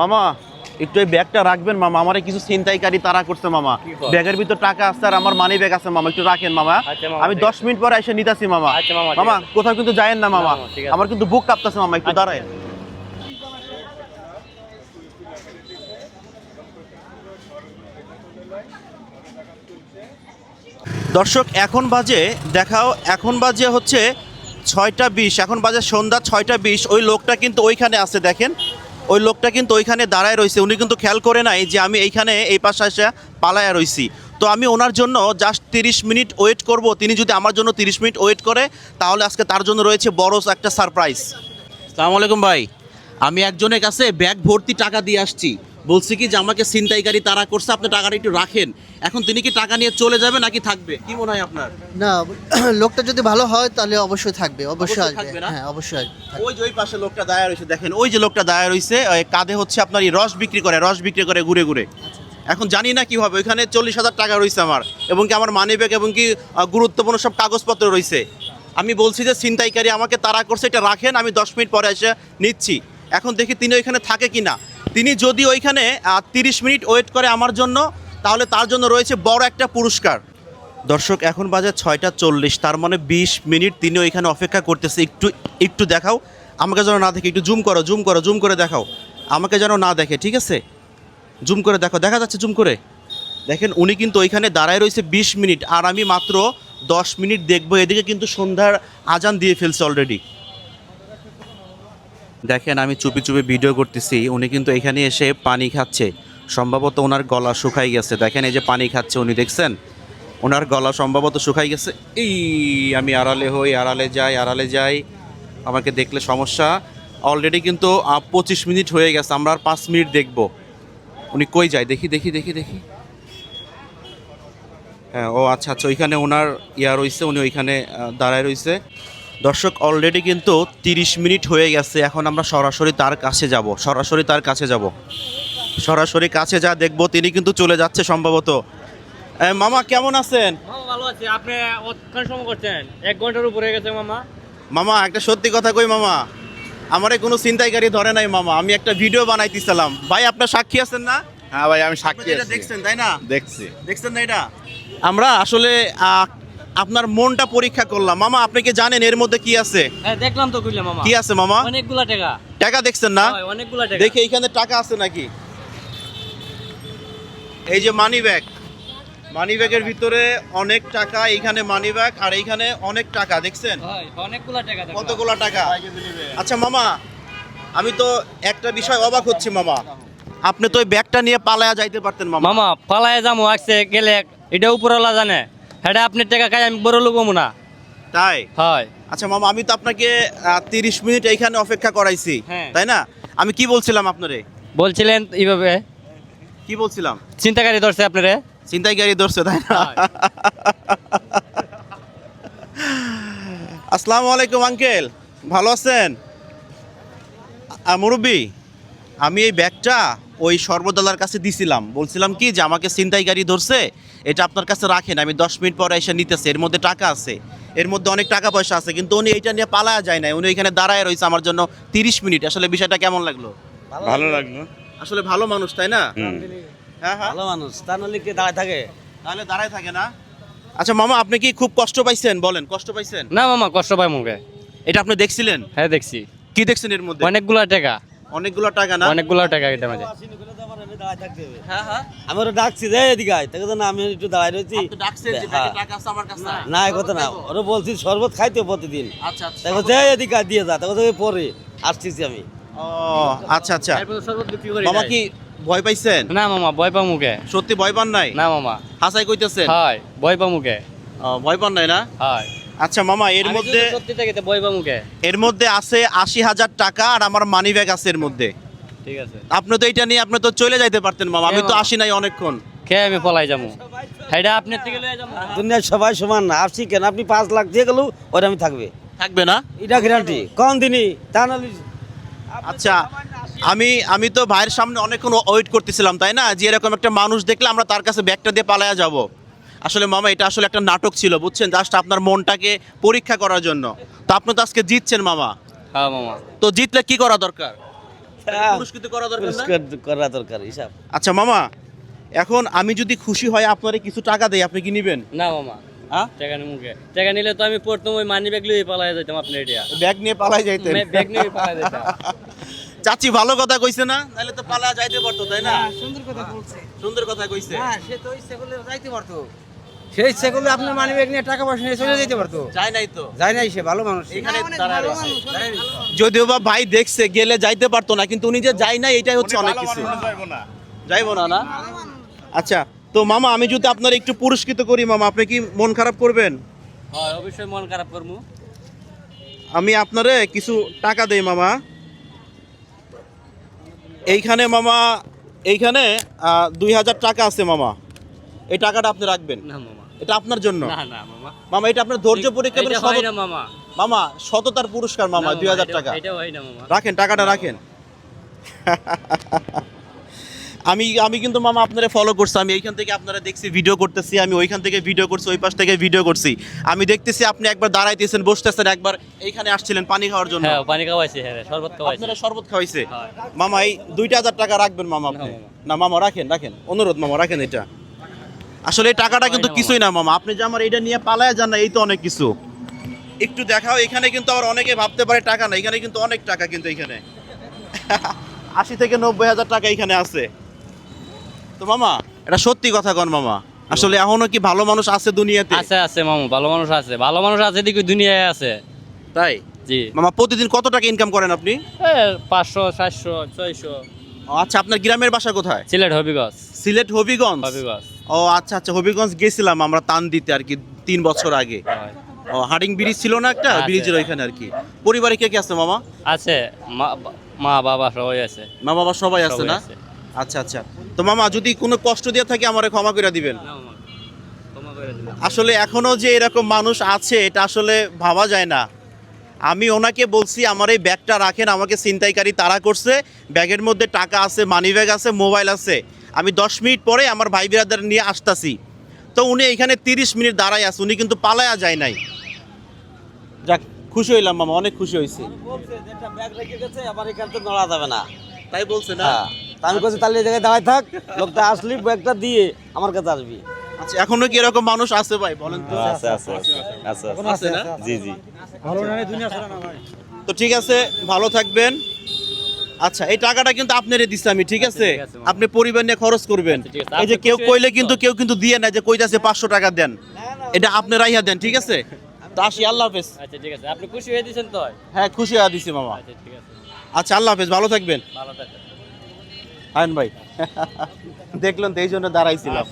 মামা একটু এই ব্যাগটা রাখবেন মামা আমারে কিছু ছিনতাইকারী তারা করছে মামা। ব্যাগের ভিতর টাকা আছে আর আমার মানি ব্যাগ আছে মামা একটু রাখেন মামা। আচ্ছা, আমি দশ মিনিট পরে এসে নিতেছি মামা। আচ্ছা, মামা। কোথাও কিন্তু যায়েন না মামা। আমার কিন্তু বুক কাঁপতেছে মামা একটু আচ্ছা, দাঁড়ায় দর্শক এখন বাজে দেখাও এখন বাজে হচ্ছে ছয়টা বিশ এখন বাজে সন্ধ্যা ছয়টা বিশ ওই লোকটা কিন্তু ওইখানে আছে দেখেন। ওই লোকটা কিন্তু ওইখানে দাঁড়ায় রয়েছে। উনি কিন্তু খেয়াল করে নাই যে আমি এইখানে এই পাশে এসে পালায়া রয়েছি তো আমি ওনার জন্য জাস্ট তিরিশ মিনিট ওয়েট করব। তিনি যদি আমার জন্য তিরিশ মিনিট ওয়েট করে, তাহলে আজকে তার জন্য রয়েছে বড় একটা সারপ্রাইজ সালাম আলাইকুম ভাই। আমি একজনের কাছে ব্যাগ ভর্তি টাকা দিয়ে আসছি। বলছি কি যে আমাকে ছিনতাইকারী তারা করছে আপনি টাকাটা একটু রাখেন। এখন তিনি কি টাকা নিয়ে চলে যাবে নাকি থাকবে? কি মনে হয় আপনার? না লোকটা যদি ভালো হয় তাহলে অবশ্যই থাকবে অবশ্যই আসবে। থাকবে না? হ্যাঁ অবশ্যই থাকবে। ওই যে ওই পাশে লোকটা দাঁড়ায় রয়েছে দেখেন ওই যে লোকটা দাঁড়ায় রয়েছে ওই কাঁধে হচ্ছে আপনার এই রস বিক্রি করে রস বিক্রি করে ঘুরে ঘুরে। এখন জানি না কি হবে ওইখানে চল্লিশ হাজার টাকা রয়েছে আমার এবং কি আমার মানি ব্যাগ এবং কি আহ, গুরুত্বপূর্ণ সব কাগজপত্র রয়েছে। আমি বলছি যে ছিনতাইকারী আমাকে তারা করছে এটা রাখেন আমি দশ মিনিট পরে এসে নিচ্ছি। এখন দেখি তিনি ওইখানে থাকে কি না তিনি যদি ওইখানে তিরিশ মিনিট ওয়েট করে আমার জন্য, তাহলে তার জন্য রয়েছে বড় একটা পুরস্কার। দর্শক, এখন বাজে ছয়টা চল্লিশ, তার মানে বিশ মিনিট তিনি ওইখানে অপেক্ষা করতেছে। একটু একটু দেখাও। আমাকে যেন না দেখে, একটু জুম করো জুম করো, জুম করে দেখাও। আমাকে যেন না দেখে, ঠিক আছে? জুম করে দেখো, দেখা যাচ্ছে জুম করে। দেখেন, উনি কিন্তু ওইখানে দাঁড়ায় রয়েছে বিশ মিনিট, আর আমি মাত্র দশ মিনিট দেখব। এদিকে কিন্তু সন্ধ্যার আজান দিয়ে ফেলছে অলরেডি দেখেন, আমি চুপি চুপি ভিডিও করতেছি, উনি কিন্তু এখানে এসে পানি খাচ্ছে। সম্ভবত ওনার গলা শুকাই গেছে। দেখেন, এই যে পানি খাচ্ছে উনি, দেখছেন? ওনার গলা সম্ভবত শুকাই গেছে। এই, আমি আড়ালে হই, আড়ালে যাই আড়ালে যাই। আমাকে দেখলে সমস্যা। অলরেডি কিন্তু পঁচিশ মিনিট হয়ে গেছে, আমরা আর পাঁচ মিনিট দেখব। উনি কই যায়? দেখি দেখি দেখি দেখি। হ্যাঁ ও আচ্ছা আচ্ছা ওইখানে ওনার ইয়া রয়েছে উনি ওইখানে দাঁড়ায় রয়েছে দর্শক অলরেডি কিন্তু তিরিশ মিনিট হয়ে গেছে। এখন আমরা সরাসরি তার কাছে যাব। সরাসরি তার কাছে যাব। সরাসরি কাছে যা দেখব তিনি কিন্তু চলে যাচ্ছে সম্ভবত। মামা কেমন আছেন? মামা ভালো আছে। আপনি অতক্ষণ সময় করছেন? এক ঘণ্টার উপরে গেছে মামা। মামা একটা সত্যি কথা কই মামা। আমারে কোনো চিন্তাইকারী ধরে নাই মামা। আমি একটা ভিডিও বানাইতেছিলাম। ভাই আপনার সাক্ষী আছেন না? হ্যাঁ ভাই আমি সাক্ষী দেখছেন তাই না? দেখছি। দেখছেন না এটা? আমরা আসলে আপনার মনটা পরীক্ষা করলাম। মামা আপনি কি জানেন এর মধ্যে কি আছে? হ্যাঁ দেখলাম তো কইলে মামা। কি আছে মামা? অনেকগুলা টাকা। টাকা দেখছেন না? হয়, অনেকগুলা টাকা। দেখি এইখানে টাকা আছে নাকি? এই যে মানি ব্যাগ মানি ব্যাগের ভিতরে অনেক টাকা এইখানে মানি ব্যাগ আর এইখানে অনেক টাকা দেখছেন? হয়, অনেকগুলা টাকা। কতগুলো টাকা? আচ্ছা মামা আমি তো একটা বিষয় অবাক হচ্ছি মামা। আপনি তো ওই ব্যাগটা নিয়ে পালায়া যাইতে পারতেন মামা। মামা পালায় যামু আসছে গেলে এটা উপরওয়ালা জানে। এটা আপনার টাকা খাই আমি বড় লোক না। তাই? হয়। আচ্ছা মামা আমি তো আপনাকে তিরিশ মিনিট এইখানে অপেক্ষা করাইছি। হ্যাঁ। তাই না? আমি কি বলছিলাম আপনারে? বলছিলেন এইভাবে। কি বলছিলাম? চিন্তাকারী ধরছে আপনারে। ছিনতাইকারী ধরছে তাই না? আসসালামু আলাইকুম আঙ্কেল। ভালো আছেন? মুরব্বি আমি এই ব্যাগটা ওই সর্বদলার কাছে দিছিলাম। বলছিলাম কি যে আমাকে ছিনতাইকারী ধরছে এটা আপনার কাছে রাখেন আমি দশ মিনিট পরে এসে নিতেছে এর মধ্যে টাকা আছে। এর মধ্যে অনেক টাকা পয়সা আছে কিন্তু উনি এইটা নিয়ে পালা যায় না উনি এখানে দাঁড়ায় রয়েছে আমার জন্য তিরিশ মিনিট। আসলে বিষয়টা কেমন লাগল? ভালো লাগল। আসলে ভালো মানুষ তাই না? হ্যাঁ হ্যাঁ। ভালো মানুষ তার নাহলে কি দাঁড়ায় থাকে? তাহলে দাঁড়ায় থাকে না। আচ্ছা মামা আপনি কি খুব কষ্ট পাইছেন? বলেন কষ্ট পাইছেন? না মামা কষ্ট পায় মুখে। এটা আপনি দেখছিলেন? হ্যাঁ দেখছি। কি দেখছেন এর মধ্যে? অনেকগুলা টাকা। অনেকগুলো টাকা না? অনেকগুলা টাকা এটা মাঝে হ্যাঁ হ্যাঁ। ডাকছি এদিকে আয়। তাকে না আমি একটু দাঁড়াই রয়েছি। আপনি ডাকছেন যে ব্যাগে টাকা আছে আমার কাছে? না এ কথা না। ওরা বলছি শরবত খাইতে প্রতিদিন। আচ্ছা আচ্ছা বলছে "এই এদিকে দিয়ে যা। তাকে পরে আসতেছি আমি। ও আচ্ছা আচ্ছা। মামা কি ভয় পাইছেন? না মামা ভয় পা মুখে। সত্যি ভয় পান নাই? না মামা। হাসাই কইতেছেন? হয় ভয় পা মুখে। ও, ভয় পান নাই না? হয়। আচ্ছা মামা এর মধ্যে সত্যি থেকে ভয় পা মুখে। এর মধ্যে আছে আশি হাজার টাকা আর আমার মানি ব্যাগ আছে এর মধ্যে। ঠিক আছে। আপনি তো এটা নিয়ে আপনি তো চলে যাইতে পারতেন মামা। আমি হ্যাঁ, তো আসি নাই অনেকক্ষণ। খেয়ে আমি পলাই যাব। এটা আপনার থেকে লয়ে যাব। দুনিয়ার সবাই সমান না। কেন? আপনি পাঁচ লাখ দিয়ে গেলেও ওরা আমি থাকবে। থাকবে না? এটা গ্যারান্টি কোন দিনই? তা নাহলে আচ্ছা আমি আমি তো ভাইয়ের সামনে অনেকক্ষণ ওয়েট করতেছিলাম তাই না? যে এরকম একটা মানুষ দেখলে আমরা তার কাছে ব্যাগটা দিয়ে পালায়া যাব। আসলে মামা এটা আসলে একটা নাটক ছিল বুঝছেন? জাস্ট আপনার মনটাকে পরীক্ষা করার জন্য। তো আপনি তো আজকে জিতছেন মামা। হ্যাঁ মামা। তো জিতলে কি করা দরকার? হ্যাঁ। পুরস্কৃত করা দরকার না? পুরস্কার করা দরকার হিসাব। আচ্ছা মামা এখন আমি যদি খুশি হয় আপনারে কিছু টাকা দেই আপনি কি নেবেন? না মামা। হ্যাঁ? টাকা নিয়ে মুখে টাকা নিলে তো আমি প্রথম ওই মানি ব্যাগ লিয়ে পালাই যেতাম আপনার এটা। ব্যাগ নিয়ে পালাই যাইতেন। ব্যাগ নিয়ে পালাই যেতাম চাচি ভালো কথা কইছে না? তাহলে তো পালা যাইতে পারতো তাই না? সুন্দর কথা বলছে। সুন্দর কথা কইছে। হ্যাঁ সে তো ইচ্ছে করলে যাইতে পারতো। সে ইচ্ছে করলে আপনার মানি ব্যাগ নিয়ে টাকা পয়সা নিয়ে চলে যেতে পারতো। যায় নাই তো। যায় নাই সে ভালো মানুষ। যদিও বা ভাই দেখছে গেলে যাইতে পারতো না কিন্তু উনি যে যায় না এটাই হচ্ছে অনেক কিছু। যাইবো না। না আচ্ছা তো মামা আমি যদি আপনার একটু পুরস্কৃত করি মামা আপনি কি মন খারাপ করবেন? হয় অবশ্যই মন খারাপ করব। আমি আপনারে কিছু টাকা দেই মামা। এইখানে মামা এইখানে দুই হাজার টাকা আছে মামা। এই টাকাটা আপনি রাখবেন। না মামা। এটা আপনার জন্য? না না মামা। মামা এটা আপনার ধৈর্য পরীক্ষা এটা হয় না মামা। মামা সততার পুরস্কার মামা দুই হাজার টাকা। এটা হয় না মামা। রাখেন টাকাটা রাখেন। আমি আমি কিন্তু মামা আপনারা ফলো করছি। আমি এইখান থেকে আপনারা দেখছি ভিডিও করতেছি। আমি ওইখান থেকে ভিডিও করছি ওই পাশ থেকে ভিডিও করছি। আমি দেখতেছি আপনি একবার দাঁড়াইতেছেন বসতেছেন একবার এইখানে আসছিলেন পানি খাওয়ার জন্য। হ্যাঁ পানি খাওয়াইছি হ্যাঁ শরবত খাওয়াইছি। আপনারা শরবত খাওয়াইছে? মামা এই দুইটা হাজার টাকা রাখবেন মামা আপনি। না মামা রাখেন রাখেন। অনুরোধ মামা রাখেন এটা। আসলে এই টাকাটা কিন্তু কিছুই না মামা। আপনি যে আমার এটা নিয়ে পালায় যান না এই তো অনেক কিছু। একটু দেখাও এখানে কিন্তু আবার অনেকে ভাবতে পারে টাকা না এখানে কিন্তু অনেক টাকা কিন্তু এখানে। আশি থেকে নব্বই হাজার টাকা এখানে আছে। তো মামা এটা সত্যি কথা কন মামা। আসলে এখনও কি ভালো মানুষ আছে দুনিয়াতে? আছে আছে মামু ভালো মানুষ আছে। ভালো মানুষ আছে দেখি দুনিয়ায় আছে। তাই? জি। মামা প্রতিদিন কত টাকা ইনকাম করেন আপনি? পাঁচশো সাতশো ছয়শো। আচ্ছা আপনার গ্রামের বাসা কোথায়? সিলেট হবিগঞ্জ। সিলেট হবিগঞ্জ? হবিগঞ্জ। ও আচ্ছা আচ্ছা হবিগঞ্জ গেছিলাম আমরা তান দিতে আর কি তিন বছর আগে। ও হাডিং ব্রিজ ছিল না একটা। ব্রিজের ওইখানে আর কি। পরিবারে কে কে আছে মামা? আছে মা- বাবা সবাই আছে। মা বাবা সবাই আছে না? আচ্ছা আচ্ছা। তো মামা যদি কোনো কষ্ট দিয়ে থাকে আমারে ক্ষমা করে দিবেন। আসলে এখনও যে এরকম মানুষ আছে এটা আসলে ভাবা যায় না। আমি ওনাকে বলছি আমার এই ব্যাগটা রাখেন আমাকে ছিনতাইকারী তাড়া করছে। ব্যাগের মধ্যে টাকা আছে মানি ব্যাগ আছে মোবাইল আছে। আমি দশ মিনিট পরে আমার ভাই বিরাদার নিয়ে আসতাছি। তো উনি এখানে তিরিশ মিনিট দাঁড়ায় আছে উনি কিন্তু পালায়া যায় নাই। যাক খুশি হইলাম মামা অনেক খুশি হয়েছি। বলছে যে একটা ব্যাগ রেখে গেছে আবার এখান থেকে নড়া যাবে না। তাই বলছে না? হ্যাঁ। আমি বলছি তাহলে এই জায়গায় দাঁড়ায় থাক লোকটা আসলি ব্যাগটা দিয়ে আমার কাছে আসবি। আচ্ছা এখনও কি এরকম মানুষ আছে ভাই বলেন তো? আছে আছে আছে আছে না? জি জি। তো ঠিক আছে ভালো থাকবেন। আচ্ছা এই টাকাটা কিন্তু আপনারই দিচ্ছি আমি ঠিক আছে। আপনি পরিবার নিয়ে খরচ করবেন। আচ্ছা। এই যে কেউ কইলে কিন্তু কেউ কিন্তু দিয়ে না যে কইতাছে পাঁচশো টাকা দেন। এটা আপনি রাইয়া দেন ঠিক আছে? তো আসি আল্লাহ হাফেজ। আচ্ছা ঠিক আছে। আপনি খুশি হয়ে দিয়েছেন তো? হ্যাঁ খুশি হয়ে দিছি মামা। আচ্ছা ঠিক আছে। আচ্ছা আল্লাহ হাফেজ ভালো থাকবেন। ভালো থাকবেন। হায়ন ভাই। দেখলেন তো এই জন্য দাঁড়াইছিলাম।